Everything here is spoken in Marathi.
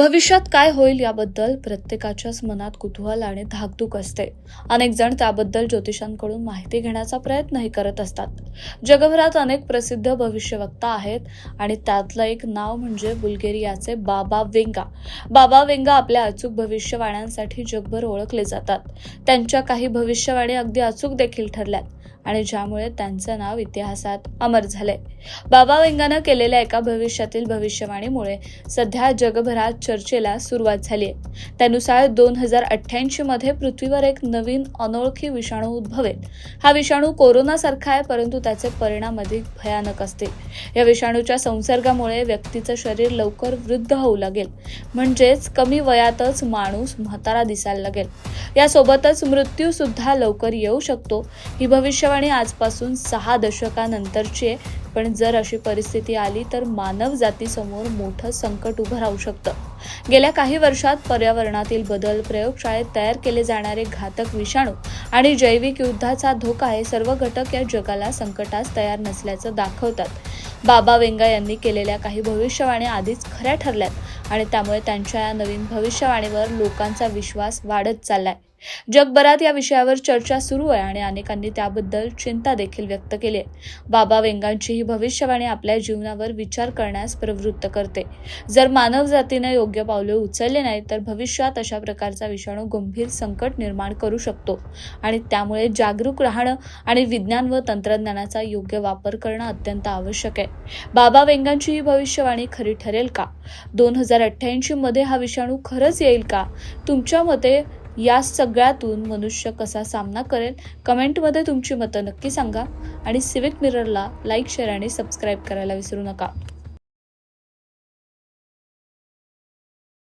भविष्यात काय होईल याबद्दल प्रत्येकाच्याच मनात कुतूहल आणि धाकधूक असते. अनेक जण त्याबद्दल ज्योतिषांकडून माहिती घेण्याचा प्रयत्नही करत असतात. जगभरात अनेक प्रसिद्ध भविष्यवक्ता आहेत आणि त्यातलं एक नाव म्हणजे बुल्गेरियाचे बाबा वेंगा. बाबा वेंगा आपल्या अचूक भविष्यवाण्यांसाठी जगभर ओळखले जातात. त्यांच्या काही भविष्यवाणी अगदी अचूक देखील ठरल्यात. आणि ज्यामुळे त्यांचं नाव इतिहासात अमर झालंय. बाबा वेंगानं केलेल्या एका भविष्यातील भविष्यवाणीमुळे सध्या जगभरात चर्चेला सुरुवात झाली आहे. त्यानुसार दोन हजार अठ्ठ्याऐंशी मध्ये पृथ्वीवर एक नवीन अनोळखी विषाणू उद्भवेल. हा विषाणू कोरोनासारखा आहे परंतु त्याचे परिणाम अधिक भयानक असतील. या विषाणूच्या संसर्गामुळे व्यक्तीचं शरीर लवकर वृद्ध होऊ लागेल. म्हणजेच कमी वयातच माणूस म्हातारा दिसायला लागेल. यासोबतच मृत्यू सुद्धा लवकर येऊ शकतो. ही भविष्यवाणी आजपासून सहा दशकानंतरची. आहे पण जर अशी परिस्थिती आली तर मानव जातीसमोर मोठं संकट उभं राहू शकतं. गेल्या काही वर्षात पर्यावरणातील बदल प्रयोगशाळेत तयार केले जाणारे घातक विषाणू आणि जैविक युद्धाचा धोका हे सर्व घटक या जगाला संकटास तयार नसल्याचं दाखवतात. बाबा वेंगा यांनी केलेल्या काही भविष्यवाणी आधीच खऱ्या ठरल्यात आणि त्यामुळे त्यांच्या या नवीन भविष्यवाणीवर लोकांचा विश्वास वाढत चाललाय. जगभरात या विषयावर चर्चा सुरू आहे आणि अनेकांनी त्याबद्दल चिंता देखील व्यक्त केली आहे. बाबा वेंगांची ही भविष्यवाणी आपल्या जीवनावर विचार करण्यास प्रवृत्त करते. जर मानव जातीने योग्य पावले उचलले नाही तर भविष्यात अशा प्रकारचा विषाणू गंभीर संकट निर्माण करू शकतो. आणि त्यामुळे जागरूक राहणं आणि विज्ञान व तंत्रज्ञानाचा योग्य वापर करणं अत्यंत आवश्यक आहे. बाबा वेंगांची ही भविष्यवाणी खरी ठरेल का? दोन हजार अठ्ठ्याऐंशी मध्ये हा विषाणू खरंच येईल का? तुमच्या मते या सगळ्यातून मनुष्य कसा सामना करेल? कमेंटमध्ये तुमची मतं नक्की सांगा. आणि सिविक मिररला लाईक शेअर आणि सबस्क्राईब करायला विसरू नका.